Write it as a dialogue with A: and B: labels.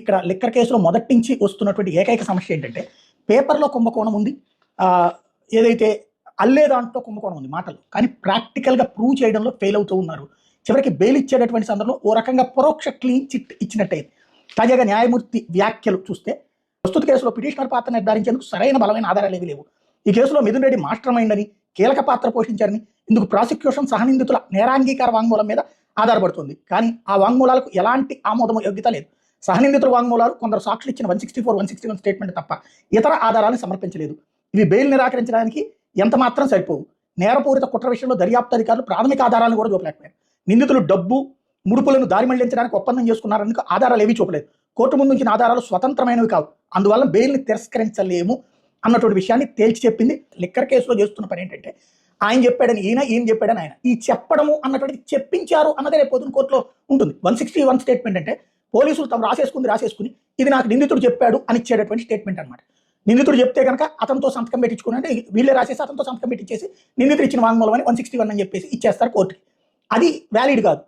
A: ఇక్కడ లిక్కర్ కేసులో మొదటి నుంచి వస్తున్నటువంటి ఏకైక సమస్య ఏంటంటే పేపర్లో కుంభకోణం ఉంది. ఏదైతే అల్లే దాంట్లో కుంభకోణం ఉంది మాటలు. కానీ ప్రాక్టికల్గా ప్రూవ్ చేయడంలో ఫెయిల్ అవుతూ ఉన్నారు. చివరికి బెయిల్ ఇచ్చేటటువంటి సందర్భంలో ఓ రకంగా పరోక్ష క్లీన్ చిట్ ఇచ్చినట్టయింది తాజాగా న్యాయమూర్తి వ్యాఖ్యలు చూస్తే ప్రస్తుత కేసులో పిటిషనర్ పాత్ర నిర్ధారించేందుకు సరైన బలమైన ఆధారాలు ఏవి లేవు. ఈ కేసులో మిథున్ రెడ్డి మాస్టర్ మైండ్ అని కీలక పాత్ర పోషించారని ఇందుకు ప్రాసిక్యూషన్ సహనిందితుల నేరాంగీకార వాంగ్మూలం మీద ఆధారపడుతుంది. కానీ ఆ వాంగ్మూలాలకు ఎలాంటి ఆమోదం యోగ్యత లేదు. సహనిందితుల వాంగ్మూలాలు కొందరు సాక్షులు ఇచ్చిన one sixty four one sixty one statement తప్ప ఇతర ఆధారాలను సమర్పించలేదు. ఇవి బెయిల్ నిరాకరించడానికి ఎంత మాత్రం సరిపోవు. నేరపూరిత కుట్ర విషయంలో దర్యాప్తు అధికారులు ప్రాథమిక ఆధారాలను కూడా చూపలేకపోయారు. నిందితులు డబ్బు ముడుపులను దారి మళ్ళించడానికి ఒప్పందం చేసుకున్నారని ఆధారాలు ఏవీ చూపలేదు. కోర్టు ముందు ఉంచిన ఆధారాలు స్వతంత్రమైనవి కావు. అందువల్ల బెయిల్ని తిరస్కరించలేము అన్నటువంటి విషయాన్ని తేల్చి చెప్పింది లిక్కర్ కేసులో చేస్తున్న పని ఏంటంటే ఆయన చెప్పాడని ఈయన ఈయన చెప్పాడని ఆయన. ఈ చెప్పడము అన్నటువంటిది చెప్పించారు అన్నదే రేపు పొద్దున కోర్టులో ఉంటుంది. వన్ సిక్స్టీ వన్ స్టేట్మెంట్ అంటే పోలీసులు తమ రాసేసుకుంది రాసేసుకుని ఇది నాకు నిందితుడు చెప్పాడు అని ఇచ్చేటటువంటి స్టేట్మెంట్ అనమాట నిందితుడు చెప్తే కనుక అతనితో సంతకం పెట్టించుకుని అంటే వీళ్ళే రాసేసి అతనితో సంతకం పెట్టించేసి నిందితుడు ఇచ్చిన వాంగ్మూలం అని వన్ సిక్స్టీ వన్ అని చెప్పేసి ఇచ్చేస్తారు కోర్టుకి. అది వ్యాలిడ్ కాదు.